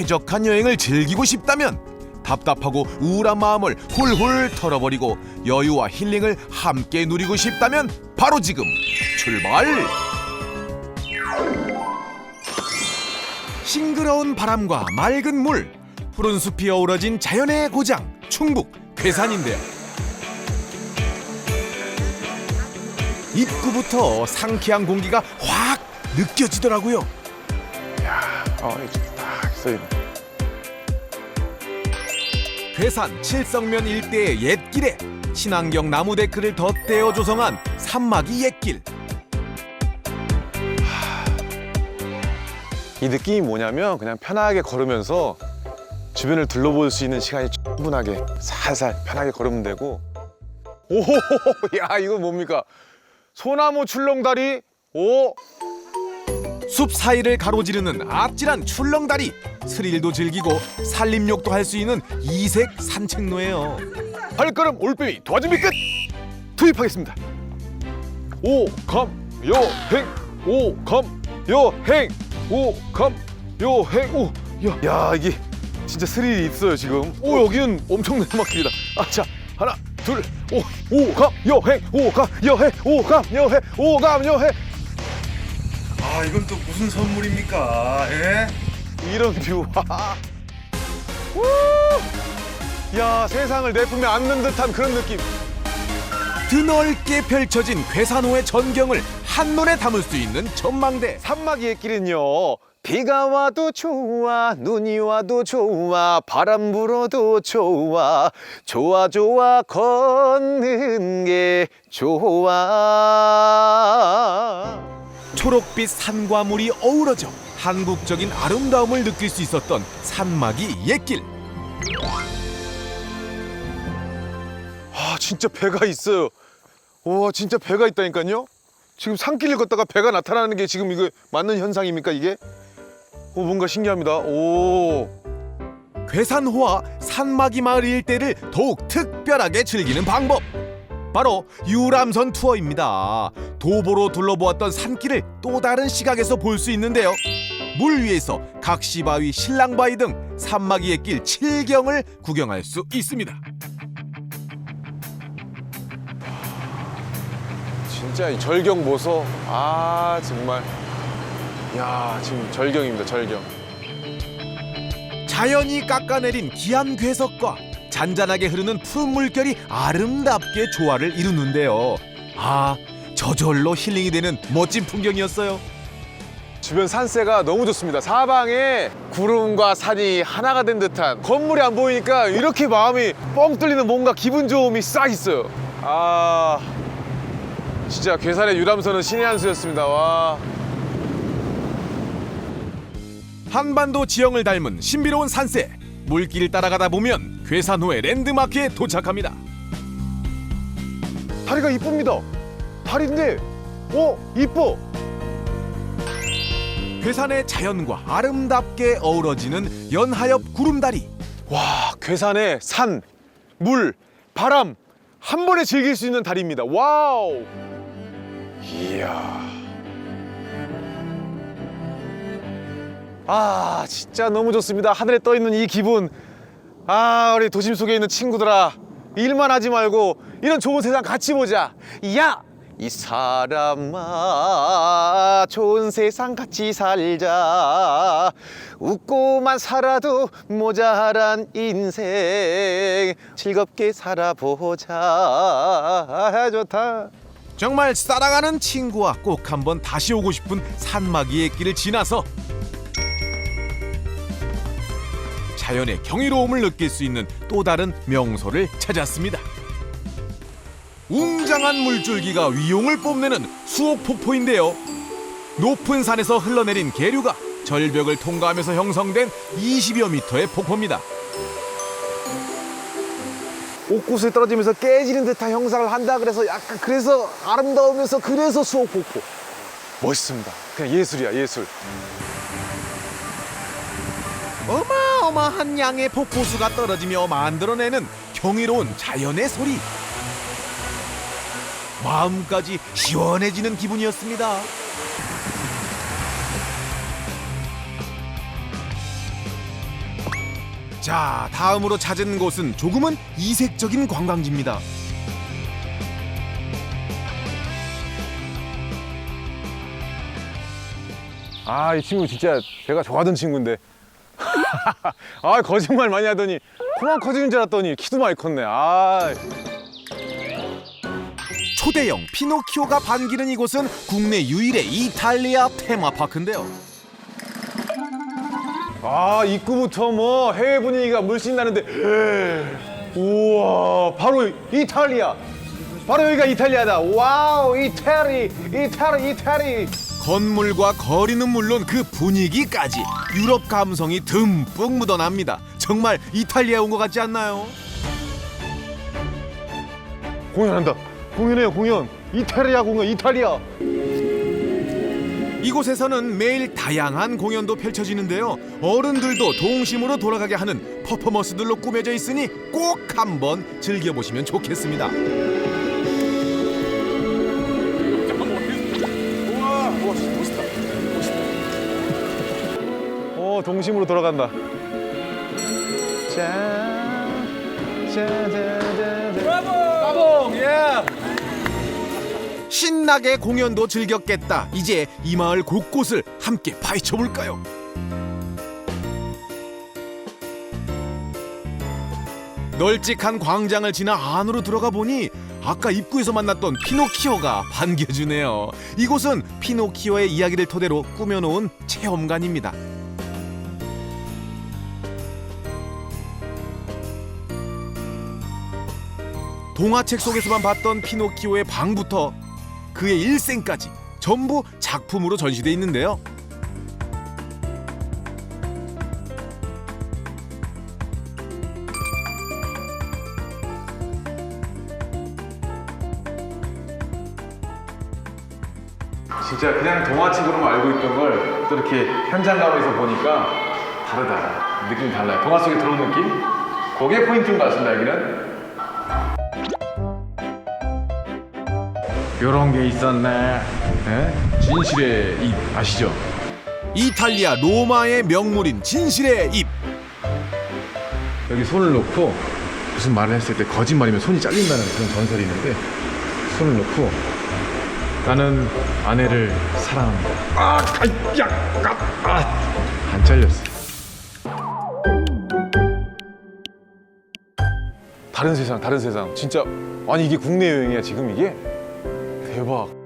쾌적한 여행을 즐기고 싶다면 답답하고 우울한 마음을 훌훌 털어버리고 여유와 힐링을 함께 누리고 싶다면 바로 지금 출발! 싱그러운 바람과 맑은 물, 푸른 숲이 어우러진 자연의 고장 충북 괴산인데요. 입구부터 상쾌한 공기가 확 느껴지더라고요. 어, 써있네. 괴산 칠성면 일대의 옛길에 친환경 나무 데크를 덧대어 조성한 산막이 옛길. 이 느낌이 뭐냐면 그냥 편하게 걸으면서 주변을 둘러볼 수 있는 시간이 충분하게 살살 편하게 걸으면 되고 오, 야 이거 뭡니까? 소나무 출렁다리 오, 숲 사이를 가로지르는 아찔한 출렁다리. 스릴도 즐기고 산림욕도 할 수 있는 이색 산책로예요. 발걸음 올빼미 도와준비 끝! 투입하겠습니다. 오감 여행 오감 여행 오감 여행 오 야, 야 이게 진짜 스릴이 있어요 지금. 오 여기는 엄청난 음악길이다. 아자 하나 둘 오 오감 여행 오감 여행 오감 여행 오감 여행 아 이건 또 무슨 선물입니까? 예? 이런 뷰. 우! 야 세상을 내 품에 안는 듯한 그런 느낌. 드넓게 펼쳐진 괴산호의 전경을 한눈에 담을 수 있는 전망대. 산막이의 길은요 비가 와도 좋아 눈이 와도 좋아 바람 불어도 좋아 좋아 좋아 걷는 게 좋아 초록빛 산과 물이 어우러져 한국적인 아름다움을 느낄 수 있었던 산막이 옛길. 아 진짜 배가 있어요. 와 진짜 배가 있다니까요? 지금 산길을 걷다가 배가 나타나는 게 지금 이거 맞는 현상입니까 이게? 오 뭔가 신기합니다. 오. 괴산호와 산막이 마을 일대를 더욱 특별하게 즐기는 방법. 바로 유람선 투어입니다. 도보로 둘러보았던 산길을 또 다른 시각에서 볼 수 있는데요. 물 위에서 각시바위, 신랑바위 등 산막이의 길 칠경을 구경할 수 있습니다. 진짜 이 절경 보소. 아 정말. 야 지금 절경입니다 절경. 자연이 깎아내린 기암 괴석과 잔잔하게 흐르는 푸른 물결이 아름답게 조화를 이루는데요. 아, 저절로 힐링이 되는 멋진 풍경이었어요. 주변 산세가 너무 좋습니다. 사방에 구름과 산이 하나가 된 듯한 건물이 안 보이니까 이렇게 마음이 뻥 뚫리는 뭔가 기분 좋음이 싹 있어요. 아 진짜 괴산의 유람선은 신의 한 수였습니다. 와. 한반도 지형을 닮은 신비로운 산세. 물길을 따라가다 보면 괴산호의 랜드마크에 도착합니다. 다리가 이쁩니다. 다리인데, 어 이뻐. 괴산의 자연과 아름답게 어우러지는 연하엽 구름다리. 와 괴산의 산, 물, 바람 한 번에 즐길 수 있는 다리입니다. 와우. 이야. 아 진짜 너무 좋습니다. 하늘에 떠 있는 이 기분. 아 우리 도심 속에 있는 친구들아 일만 하지 말고 이런 좋은 세상 같이 보자. 야. 이 사람아 좋은 세상 같이 살자 웃고만 살아도 모자란 인생 즐겁게 살아보자 아, 좋다 정말 사랑하는 친구와 꼭 한번 다시 오고 싶은 산막이의 길을 지나서 자연의 경이로움을 느낄 수 있는 또 다른 명소를 찾았습니다. 웅장한 물줄기가 위용을 뽐내는 수옥 폭포인데요. 높은 산에서 흘러내린 계류가 절벽을 통과하면서 형성된 20여 미터의 폭포입니다. 옥구슬 떨어지면서 깨지는 듯한 형상을 한다 그래서 약간 그래서 아름다우면서 그래서 수옥 폭포 멋있습니다 그냥 예술이야 예술 어마 어마한 양의 폭포수가 떨어지며 만들어내는 경이로운 자연의 소리. 마음까지 시원해지는 기분이었습니다. 자, 다음으로 찾은 곳은 조금은 이색적인 관광지입니다. 아 이 친구 진짜 제가 좋아하던 친구인데 아 거짓말 많이 하더니 코만 커지는 줄 알았더니 키도 많이 컸네. 아 초대형 피노키오가 반기는 이곳은 국내 유일의 이탈리아 테마파크인데요. 아 입구부터 뭐 해외 분위기가 물씬 나는데. 우와 바로 이탈리아. 바로 여기가 이탈리아다. 와우 이태리 이태리 이태리 건물과 거리는 물론 그 분위기까지 유럽 감성이 듬뿍 묻어납니다. 정말 이탈리아에 온 것 같지 않나요? 공연한다 공연해요 공연 이탈리아 공연 이탈리아 이곳에서는 매일 다양한 공연도 펼쳐지는데요. 어른들도 동심으로 돌아가게 하는 퍼포먼스들로 꾸며져 있으니 꼭 한번 즐겨보시면 좋겠습니다. 동심으로 돌아간다 짠 짜자자자 따봉 예 신나게 공연도 즐겼겠다. 이제 이 마을 곳곳을 함께 파헤쳐 볼까요? 널찍한 광장을 지나 안으로 들어가 보니 아까 입구에서 만났던 피노키오가 반겨주네요. 이곳은 피노키오의 이야기를 토대로 꾸며놓은 체험관입니다. 동화책 속에서만 봤던 피노키오의 방부터 그의 일생까지 전부 작품으로 전시돼 있는데요. 진짜 그냥 동화책으로만 알고 있던 걸 또 이렇게 현장감에서 보니까 다르다. 느낌이 달라요. 동화 속에 들어온 느낌? 그게 포인트인 것 같습니다, 여기는. 요런 게 있었네. 예? 진실의 입 아시죠? 이탈리아 로마의 명물인 진실의 입. 여기 손을 놓고 무슨 말을 했을 때 거짓말이면 손이 잘린다는 그런 전설이 있는데 손을 놓고 나는 아내를 사랑합니다. 아, 아이, 야, 아, 아, 안 잘렸어. 다른 세상, 다른 세상. 진짜 아니 이게 국내 여행이야 지금 이게 대박.